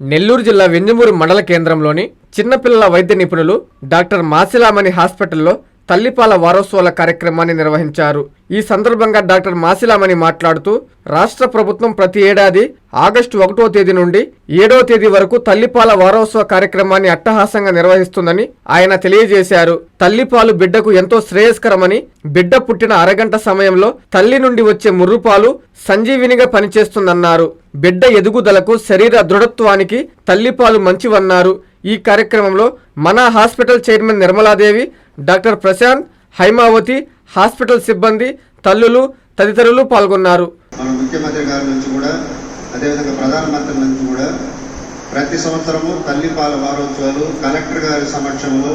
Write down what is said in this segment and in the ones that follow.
నెల్లూరు జిల్లా వెంజమూరు మండల కేంద్రంలోని చిన్నపిల్లల వైద్య నిపుణులు డాక్టర్ మాసిలామణి హాస్పిటల్లో తల్లిపాల వారోత్సవాల కార్యక్రమాన్ని నిర్వహించారు. ఈ సందర్భంగా డాక్టర్ మాసిలామణి మాట్లాడుతూ రాష్ట్ర ప్రభుత్వం ప్రతి ఏడాది ఆగస్టు ఒకటో తేదీ నుండి ఏడో తేదీ వరకు తల్లిపాల వారోత్సవ కార్యక్రమాన్ని అట్టహాసంగా నిర్వహిస్తుందని ఆయన తెలియజేశారు. తల్లిపాలు బిడ్డకు ఎంతో శ్రేయస్కరమని బిడ్డ పుట్టిన అరగంట సమయంలో తల్లి నుండి వచ్చే ముర్రుపాలు సంజీవినిగా పనిచేస్తుందన్నారు. బిడ్డ ఎదుగుదలకు శరీర దృఢత్వానికి తల్లిపాలు మంచివన్నారు. ఈ కార్యక్రమంలో మన hospital chairman Nirmaladevi doctor Prashanth Haimavathi hospital సిబ్బంది తల్లులు తదితరులు పాల్గొన్నారు. మన ముఖ్యమంత్రి గారి నుంచి కూడా అదేవిధంగా ప్రధానమంత్రి నుంచి కూడా ప్రతి సంవత్సరము తల్లిపాల వారోత్సవాలు కలెక్టర్ గారి సమక్షంలో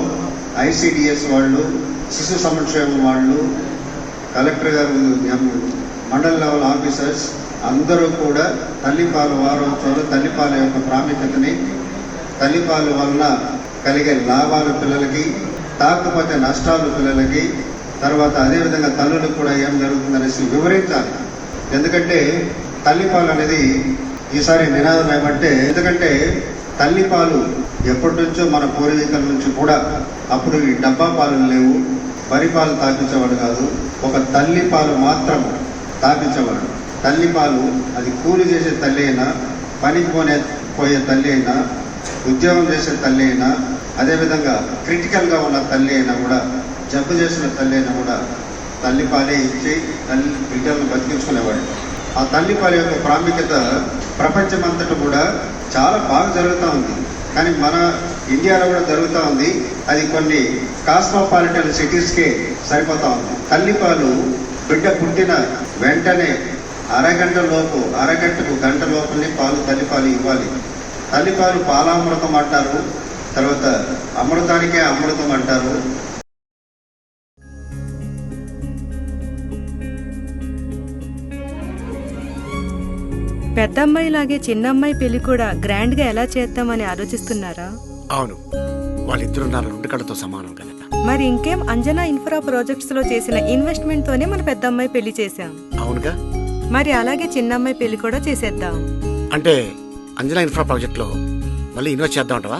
ఐసిడిఎస్ వాళ్ళు శిశు సంక్షేమం వాళ్ళు కలెక్టర్ గారు మండల లెవెల్ ఆఫీసర్స్ అందరూ కూడా తల్లిపాల వారోత్సవాలు తల్లిపాల యొక్క ప్రాముఖ్యతని తల్లిపాల వలన కలిగే లాభాలు పిల్లలకి తాకపోతే నష్టాలు పిల్లలకి తర్వాత అదేవిధంగా తల్లులకు కూడా ఏం జరుగుతుందనేసి వివరించాలి. ఎందుకంటే తల్లిపాలు అనేది ఈసారి నినాదం ఏమంటే ఎందుకంటే తల్లిపాలు ఎప్పటి నుంచో మన పూర్వీకుల నుంచి కూడా అప్పుడు ఈ డబ్బా పాలు లేవు వరి పాలు తాపించేవాడు కాదు ఒక తల్లి పాలు మాత్రం తాపించేవాడు తల్లి పాలు అది కూలి చేసే తల్లి అయినా పనికి పోనే పోయే తల్లి అయినా ఉద్యోగం చేసే తల్లి అయినా అదేవిధంగా క్రిటికల్గా ఉన్న తల్లి అయినా కూడా జబ్బు చేసిన తల్లి అయినా కూడా తల్లి పాలే ఇచ్చి తల్లి బిడ్డలను బతికించుకునేవాడు. ఆ తల్లి పాల యొక్క ప్రాముఖ్యత ప్రపంచమంతటా కూడా చాలా బాగా జరుగుతూ ఉంది. కానీ మన ఇండియాలో కూడా జరుగుతూ ఉంది. అది కొన్ని కాస్మోపాలిటన్ సిటీస్కే సరిపోతా ఉంది. తల్లిపాలు బిడ్డ పుట్టిన వెంటనే అరగంట లోపు అరగంటకు గంట లోపలనే పాలు తల్లిపాలు ఇవ్వాలి. తల్లిపాలు పాలామృతం అంటారు. తర్వాత అమృతానికే అమృతం అంటారు. పెద్దమ్మాయిలాగే చిన్నమ్మాయి పెళ్ళి కూడా గ్రాండ్గా ఎలా చేద్దామని ఆలోచిస్తున్నారా? అవును. వాళ్ళిద్దరు నా రెండు కళ్ళతో సమానం కదా మరి ఇంకేం అంజనా ఇన్ఫ్రా ప్రాజెక్ట్స్లో చేసిన ఇన్వెస్ట్మెంట్ తోనే మన పెద్దమ్మాయి పెళ్ళి చేశాం. అవునుగా? మరి అలాగే చిన్నమ్మాయి పెళ్ళి కూడా చేసేద్దాం. అంటే అంజనా ఇన్ఫ్రా ప్రాజెక్ట్లో మళ్ళీ ఇన్వెస్ట్ చేద్దాం అంటవా